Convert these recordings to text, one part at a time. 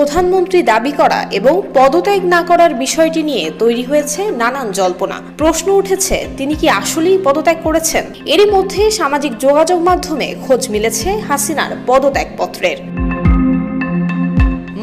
প্রধানমন্ত্রী দাবি করা এবং পদত্যাগ না করার বিষয়টি নিয়ে তৈরি হয়েছে নানান জল্পনা। প্রশ্ন উঠেছে, তিনি কি আসলেই পদত্যাগ করেছেন? এরই মধ্যে সামাজিক যোগাযোগ মাধ্যমে খোঁজ মিলেছে হাসিনার পদত্যাগপত্রের।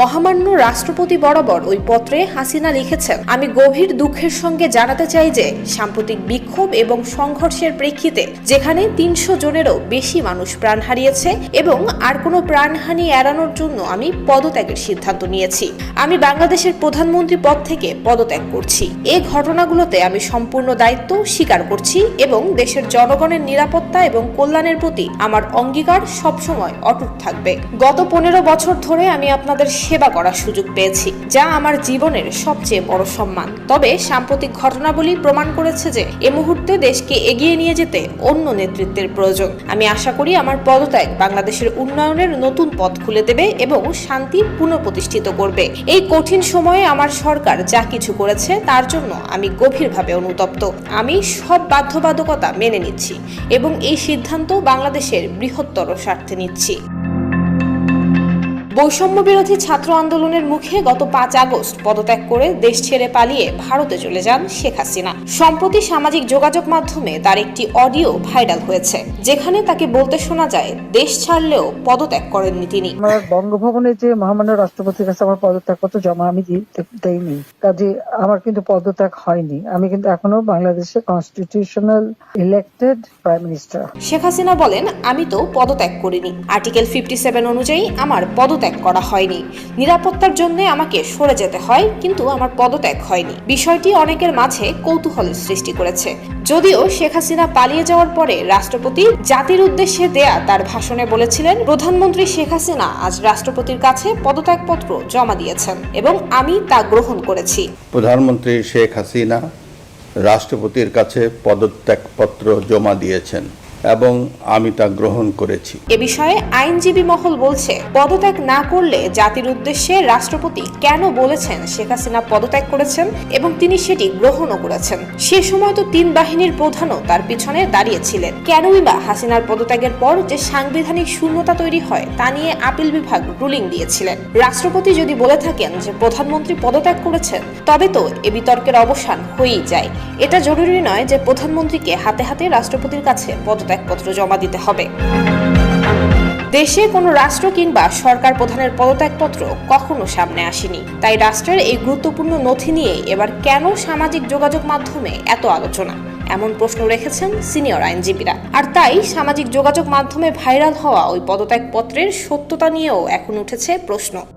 মহামান্য রাষ্ট্রপতি বরাবর ওই পত্রে হাসিনা লিখেছেন, আমি গভীর দুঃখের সঙ্গে জানাতে চাই যে, সাম্প্রতিক বিক্ষোভ এবং সংঘর্ষের প্রেক্ষিতে যেখানে তিনশো জনেরও বেশি মানুষ প্রাণ হারিয়েছে এবং আর কোনো প্রাণহানি এড়ানোর জন্য আমি পদত্যাগের সিদ্ধান্ত নিয়েছি। আমি বাংলাদেশের প্রধানমন্ত্রী পদ থেকে পদত্যাগ করছি। এই ঘটনাগুলোতে আমি সম্পূর্ণ দায়িত্ব স্বীকার করছি এবং দেশের জনগণের নিরাপত্তা এবং কল্যাণের প্রতি আমার অঙ্গীকার সবসময় অটুট থাকবে। গত পনেরো বছর ধরে আমি আপনাদের সেবা করার সুযোগ পেয়েছি, যা আমার জীবনের সবচেয়ে বড় সম্মান। তবে সাম্প্রতিক ঘটনাবলী প্রমাণ করেছে যে, এ মুহূর্তে দেশকে এগিয়ে নিয়ে যেতে অন্য নেতৃত্বের প্রয়োজন। আমি আশা করি আমার পদত্যাগ বাংলাদেশের উন্নয়নের নতুন পথ খুলে দেবে এবং শান্তি পুনঃপ্রতিষ্ঠিত করবে। এই কঠিন সময়ে আমার সরকার যা কিছু করেছে, তার জন্য আমি গভীরভাবে অনুতপ্ত। আমি সব বাধ্যবাধকতা মেনে নিচ্ছি এবং এই সিদ্ধান্ত বাংলাদেশের বৃহত্তর স্বার্থে নিচ্ছি। বৈষম্য বিরোধী ছাত্র আন্দোলনের মুখে গত পাঁচ আগস্ট পদত্যাগ করে দেশ ছেড়ে পালিয়ে ভারতে চলে যান শেখ হাসিনা। সম্প্রতি সামাজিক যোগাযোগ মাধ্যমে তার একটি অডিও ভাইরাল হয়েছে যেখানে তাকে বলতে শোনা যায় দেশ ছাড়লেও পদত্যাগ করেননি তিনি। আমার বঙ্গভবনে যে মহামান্য রাষ্ট্রপতির কাছে আমার পদত্যাগপত্র জমা আমি দেইনি। কাজে আমার কিন্তু পদত্যাগ হয়নি। আমি কিন্তু এখনও বাংলাদেশের constitutional elected prime minister Sheikh Hasina বলেন আমি তো পদত্যাগ করিনি। আর্টিকেল ফিফটি সেভেন অনুযায়ী আমার পদত্যাগ করা হয়নি। নিরাপত্তার জন্য আমাকে সরে যেতে হয়, কিন্তু আমার পদত্যাগ হয়নি। বিষয়টি অনেকের মাঝে কৌতূহলের সৃষ্টি করেছে। যদিও শেখ হাসিনা পালিয়ে যাওয়ার পরে রাষ্ট্রপতি জাতির উদ্দেশ্যে দেয়া তার ভাষণে বলেছিলেন, প্রধানমন্ত্রী শেখ হাসিনা আজ রাষ্ট্রপতির কাছে পদত্যাগপত্র জমা দিয়েছেন এবং আমি তা গ্রহণ করেছি। প্রধানমন্ত্রী শেখ হাসিনা রাষ্ট্রপতির কাছে পদত্যাগপত্র জমা দিয়েছেন। এবং আমি তা গ্রহণ করেছি। এ বিষয়ে আইনজীবী মহল বলছে, পদত্যাগ না করলে জাতির উদ্দেশ্যে রাষ্ট্রপতি কেন বলেছেন শেখ হাসিনা পদত্যাগ করেছেন এবং তিনি সেটি গ্রহণও করেছেন? সে সময় তো তিন বাহিনীর প্রধানও তার পিছনে দাঁড়িয়েছিলেন। কেনই বা হাসিনার পদত্যাগের পর যে সাংবিধানিক শূন্যতা তৈরি হয়, তা নিয়ে আপিল বিভাগ রুলিং দিয়েছিলেন। রাষ্ট্রপতি যদি বলে থাকেন যে প্রধানমন্ত্রী পদত্যাগ করেছেন, তবে তো এ বিতর্কের অবসান হয়েই যায়। এটা জরুরি নয় যে প্রধানমন্ত্রীকে হাতে হাতে রাষ্ট্রপতির কাছে পদত্যাগপত্র জমা দিতে হবে। দেশে কোনো রাষ্ট্র কিংবা সরকার প্রধানের পদত্যাগপত্র কখনো সামনে আসেনি। তাই রাষ্ট্রের এই গুরুত্বপূর্ণ নথি নিয়ে এবার কেন সামাজিক যোগাযোগ মাধ্যমে এত আলোচনা? এমন প্রশ্ন রেখেছেন সিনিয়র আইনজীবীরা। আর তাই সামাজিক যোগাযোগ মাধ্যমে ভাইরাল হওয়া ওই পদত্যাগপত্রের সত্যতা নিয়েও এখন উঠেছে প্রশ্ন।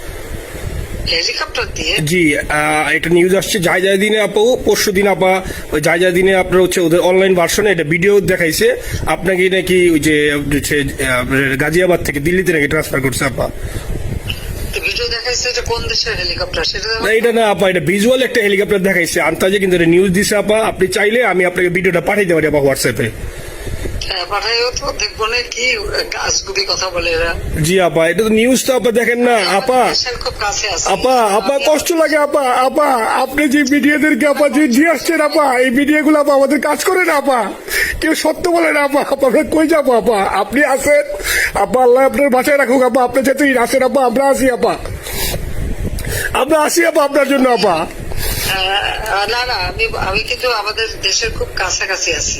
হেলিকপ্টার দিয়ে? জি একটা নিউজ আসছে যাই যাই দিনে আপু পরশু দিন আপা ওই যাই যাই দিনে আপনার হচ্ছে ওদের অনলাইন ভার্সনে এটা ভিডিও দেখাইছে। আপনাকে নাকি ওই যে গাজিয়াবাদ থেকে দিল্লিতে নাকি ট্রান্সফার করছে আপা। ভিডিও দেখাইছে যে কোন দেশের হেলিকপ্টার সেটা না এটা না আপা এটা ভিজুয়াল একটা হেলিকপ্টার দেখাইছে। আন্তাজে কিন্তু এটা নিউজ দিছে আপা। আপনি চাইলে আমি আপনাকে ভিডিওটা পাঠাইতে পারি আপা হোয়াটসঅ্যাপে জি আপা এটা তো নিউজ তো আপা দেখেন না আপা। দেশের খুব কাছে আছে। আপা আপা কষ্ট লাগে আপা আপা আপনি যে মিডিয়াদেরকে আপা যে দিয়ে আসছেন আপা এই মিডিয়াগুলো আপা আমাদের কাজ করে না আপা। কেউ সত্য বলে না আপা আপা আমরা কই যাব আপা? আপনি আসেন আপা আল্লাহ আপনার বাসায় রাখুক আপা আপনি যেতেই আসেন আপা আমরা আসি আপা। আমরা আসি আপা আপনার জন্য আপা। না না আমি আমি কিন্তু আমাদের দেশের খুব কাছাকাছি আছি।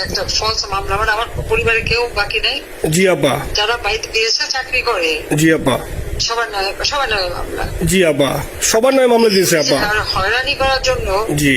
একটা ফলস মামলা মানে আমার পরিবারে কেউ বাকি নেই জি আপা যারা বাইরে দিয়েছে চাকরি করে জি আপা সবার নামে সবার নামে মামলা জি আপা সবার নয় মামলা দিয়েছে আপা হয়রানি করার জন্য জি।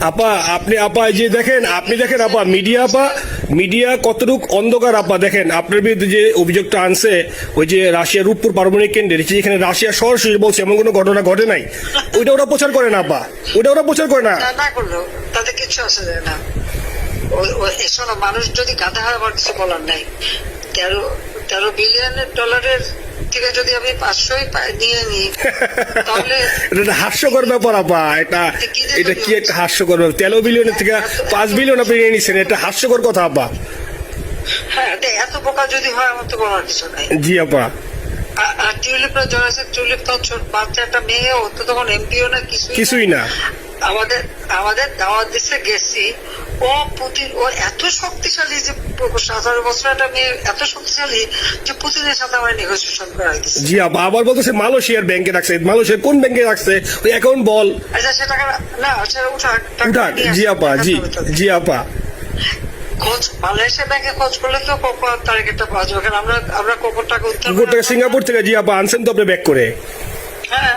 আপা, আপনি আপা যে দেখেন, আপনি দেখেন আপা, মিডিয়া আপা, মিডিয়া কতটুক অন্ধকার আপা, দেখেন, আপনার বিরুদ্ধে যে অভিযোগটা আনছে, ওই যে রাশিয়া রূপপুর পারমাণবিক কেন্দ্রের যেখানে রাশিয়া সরাসরি বলছে, এমন কোনো ঘটনা ঘটে নাই? ওইটা ওরা প্রচার করে না আপা। ওইটা ওরা প্রচার করে না। তাতে কিছু আসে যায় না। মানুষ যদি গাধা হয় আমার কিছু বলার নাই। তেরো তেরো বিলিয়নের ডলারের থেকে যদি আমি পাঁচশোই নিয়ে নিই তাহলে এটা হাস্যকর ব্যাপার আপা এটা এটা কি একটা হাস্যকর ব্যাপার? তেরো বিলিয়নের থেকে পাঁচ বিলিয়ন আপনি নিয়ে নিচ্ছেন এটা হাস্যকর কথা আপা। হ্যাঁ এত বোকা যদি হয় আমার তো কিছু নাই। জি আপা। আর- টিউলিপরা জড়াচ্ছে টিউলিপ তো ছোট বাচ্চা একটা মেয়ে ও তো তখন এমপিও না কিছুই না। কিছুই না। আমাদের আমাদের দাওয়াত দিচ্ছে গেছি ও পুতিন ও এত শক্তিশালী যে সতেরো বছর একটা মেয়ে এত শক্তিশালী যে পুতিনের সাথে আমার নেগোসিয়েশন করাই দিচ্ছে। জি আপা আবার বলতেছে মালয়েশিয়ার ব্যাংকে রাখছে। মালয়েশিয়ার কোন ব্যাংকে রাখছে? ওই অ্যাকাউন্ট বল। আচ্ছা সে টাকা না সেটা উঠাক উঠাক। জি আপা জি জি আপা খোঁজ মালয়েশিয়া ব্যাংকে খোঁজ করলে তো কোকো তারিখটা পাওয়া যাবে? কারণ আমরা আমরা কোকোর টাকা উত্তর সিঙ্গাপুর থেকে জি আপা আনছেন তো আপনি ব্যাক করে? হ্যাঁ।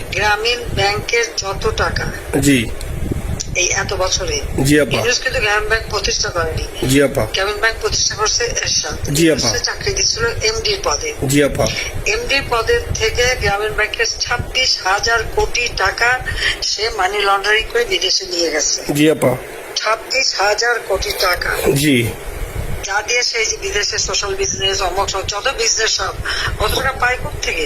গ্রামীণ ব্যাংকের যত টাকা জি। এই এত বছরে জি আপা। ইউনুস কিন্তু গ্রামীণ ব্যাংক প্রতিষ্ঠা করেনি। জি আপা। গ্রামীণ ব্যাংক প্রতিষ্ঠা করছে এরশাদ। জি আপা। চাকরি দিচ্ছিল এমডির পদে। জি আপা। এমডি পদের থেকে গ্রামীণ ব্যাংকের ছাব্বিশ হাজার কোটি টাকা সে মানি লন্ডারিং করে বিদেশে নিয়ে গেছে। জি আপা। ছাব্বিশ হাজার কোটি টাকা। জি। যা দিয়ে সেই বিদেশে সোশ্যাল বিজনেস অমক যত বিজনেস সব অত টাকা পায় থেকে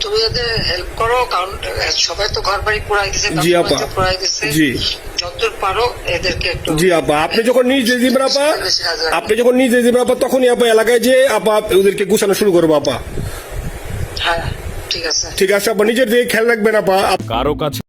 তুমি হেল্প করো কারণ সবাই তো ঘর বাড়ি দিছে জি, আপা। দিছে। জি। যতদূর পারো এদেরকে একটু জি আপা। আপনি যখন নিজ আপা আপনি যখন নিজ দিবেন আপা তখনই আপা এলাকায় যে আপা ওদেরকে গুছানো শুরু করব আপা। হ্যাঁ ঠিক আছে। ঠিক আছে আপা। নিজের দিকে খেয়াল রাখবেন আপা। কারও কাছে